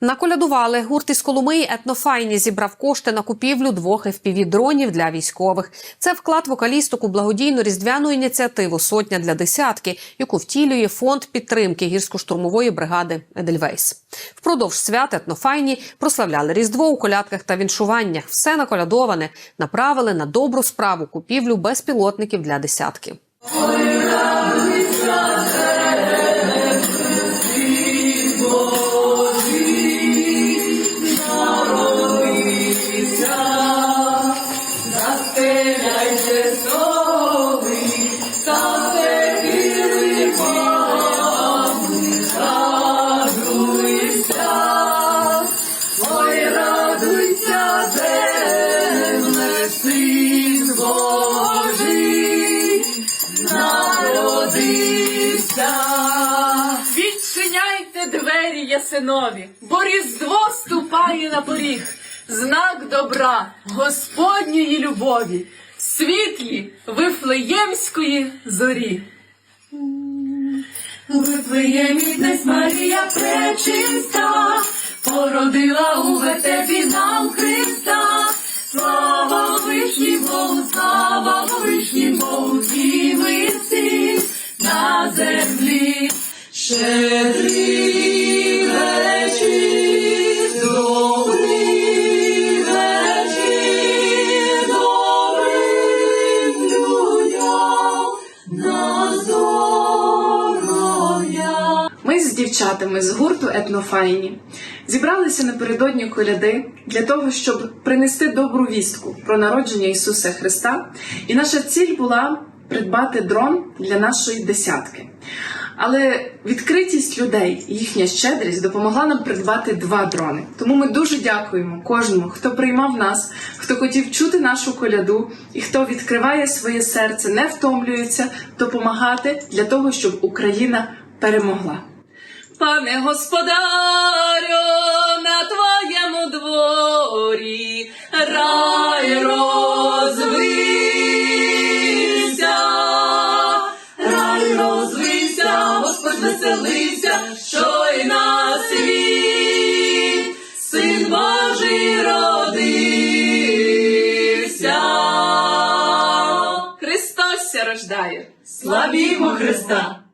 Наколядували гурт із Коломиї етнофайні зібрав кошти на купівлю двох fpv дронів для військових. Це вклад вокалісток у благодійну різдвяну ініціативу Сотня для десятки, яку втілює фонд підтримки гірсько-штурмової бригади Едельвейс. Впродовж свят етнофайні прославляли різдво у колядках та віншуваннях. Все наколядоване направили на добру справу купівлю безпілотників для десятки. Відчиняйте двері ясинові, бо різдво ступає на поріг, знак добра, Господньої любові, світлі Вифлеємської зорі. У Вифлеємі Марія пречиста, породила у вертепі нам Христа. Слава вишній Богу, слава вишній Богу, і ми всі на землі. Щедрий З дівчатами з гурту Етнофайні зібралися напередодні коляди для того, щоб принести добру вістку про народження Ісуса Христа. І наша ціль була придбати дрон для нашої десятки. Але відкритість людей, їхня щедрість допомогла нам придбати два дрони. Тому ми дуже дякуємо кожному, хто приймав нас, хто хотів чути нашу коляду і хто відкриває своє серце, не втомлюється допомагати для того, щоб Україна перемогла. Пане господарю, на твоєму дворі рай розвився, рай розвився, Господь веселився, що й на світ син Божий родився. Христос ся рождає, славімо Христа!